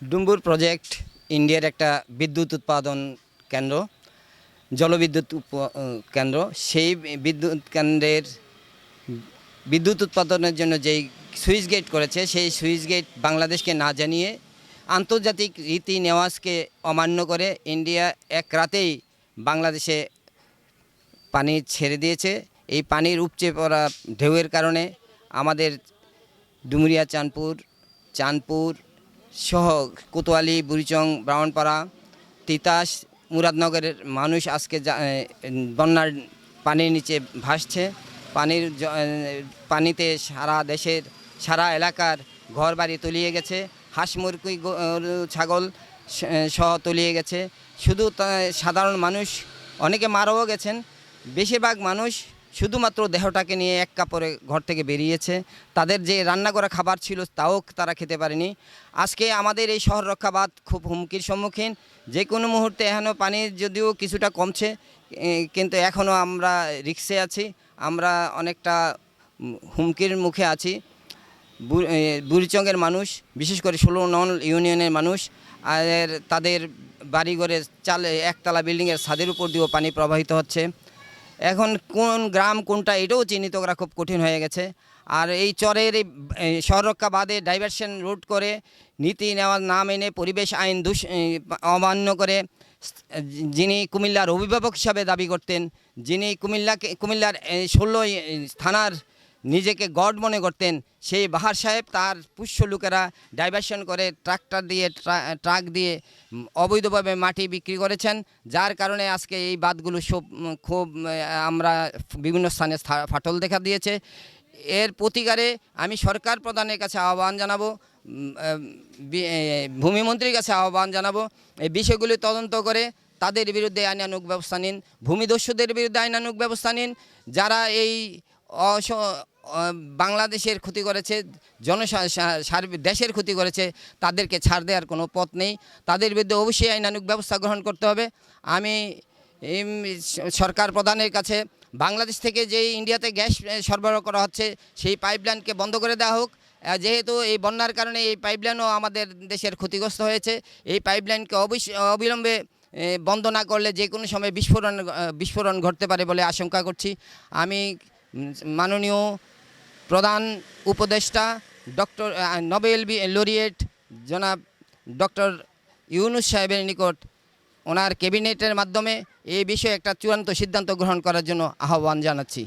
Dumbur project ইন্ডিয়ার একটা বিদ্যুৎ উৎপাদন কেন্দ্র, জলবিদ্যুৎ কেন্দ্র। সেই বিদ্যুৎ কেন্দ্রের বিদ্যুৎ উৎপাদনের জন্য যেই সুইচ গেট করেছে, সেই সুইচ গেট বাংলাদেশকে না জানিয়ে আন্তর্জাতিক রীতি নেওয়াজকে অমান্য করে ইন্ডিয়া এক রাতেই বাংলাদেশে পানি ছেড়ে দিয়েছে। এই পানির উপচে পড়া ঢেউয়ের কারণে আমাদের ডুমুরিয়া চাঁদপুর চাঁদপুর সহ কোতোয়ালি, বুড়িচং, ব্রাহ্মণপাড়া, তিতাস, মুরাদনগরের মানুষ আজকে বন্যার পানির নিচে ভাসছে। পানির পানিতে সারা দেশের, সারা এলাকার ঘরবাড়ি তলিয়ে গেছে। হাঁস, মুরগি ছাগল সহ তলিয়ে গেছে। শুধু সাধারণ মানুষ, অনেকে মারাও গেছেন। বেশিরভাগ মানুষ শুধুমাত্র দেহটাকে নিয়ে এক কাপড়ে ঘর থেকে বেরিয়েছে। তাদের যে রান্না করা খাবার ছিল তাও তারা খেতে পারেনি। আজকে আমাদের এই শহর রক্ষাবাদ খুব হুমকির সম্মুখীন। যে কোনো মুহূর্তে এখনও পানি যদিও কিছুটা কমছে কিন্তু এখনও আমরা রিক্সে আছি। আমরা অনেকটা হুমকির মুখে আছি। বু- এ, বুড়িচংয়ের মানুষ বিশেষ করে ষোলো নন ইউনিয়নের মানুষ আর তাদের বাড়িঘরে চালে একতলা বিল্ডিংয়ের ছাদের উপর দিয়েও পানি প্রবাহিত হচ্ছে। এখন কোন গ্রাম কোনটা এটাও চিহ্নিত করা খুব কঠিন হয়ে গেছে। আর এই চরের এই সরক্ষা বাদে ডাইভারশন রুট করে নীতি নেওয়ার নাম এনে পরিবেশ আইন দুষ অমান্য করে যিনি কুমিল্লার অভিভাবক হিসাবে দাবি করতেন, যিনি কুমিল্লাকে, কুমিল্লার ষোলোই থানার নিজেকে গড মনে করতেন। সেই বাহার সাহেব তার পুষ্য লোকেরা ডাইভারশন করে ট্রাক্টর দিয়ে ট্রাক দিয়ে অবৈধভাবে মাটি বিক্রি করেছেন। যার কারণে আজকে এই বাঁধগুলো সব, খুব, আমরা বিভিন্ন স্থানে ফাটল দেখা দিয়েছে। এর প্রতিকারে আমি সরকার প্রধানের কাছে আহ্বান জানাব ভূমিমন্ত্রীর কাছে আহ্বান জানাব, এই বিষয়গুলি তদন্ত করে তাদের বিরুদ্ধে আইনানুক ব্যবস্থা নিন, ভূমিদস্যুদের বিরুদ্ধে আইনানুক ব্যবস্থা নিন। যারা এই অস বাংলাদেশের ক্ষতি করেছে, জনসা, সা- দেশের ক্ষতি করেছে, তাদেরকে ছাড় দেওয়ার কোনো পথ নেই। তাদের বিরুদ্ধে অবশ্যই আইনানুক ব্যবস্থা গ্রহণ করতে হবে। আমি সরকার প্রধানের কাছে বাংলাদেশ থেকে যে ইন্ডিয়াতে গ্যাস সরবরাহ করা হচ্ছে, সেই পাইপলাইনকে বন্ধ করে দেওয়া হোক। যেহেতু এই বন্যার কারণে এই পাইপলাইনও আমাদের দেশের ক্ষতিগ্রস্ত হয়েছে, এই পাইপলাইনকে অবিলম্বে বন্ধ না করলে যে কোনো সময় বিস্ফোরণ বিস্ফোরণ ঘটতে পারে বলে আশঙ্কা করছি। আমি মাননীয় প্রধান উপদেষ্টা ডক্টর নোবেল বি লরিয়েট জনাব ডক্টর ইউনুস সাহেবের নিকট ওনার ক্যাবিনেটের মাধ্যমে এই বিষয়ে একটা চূড়ান্ত সিদ্ধান্ত গ্রহণ করার জন্য আহ্বান জানাচ্ছি।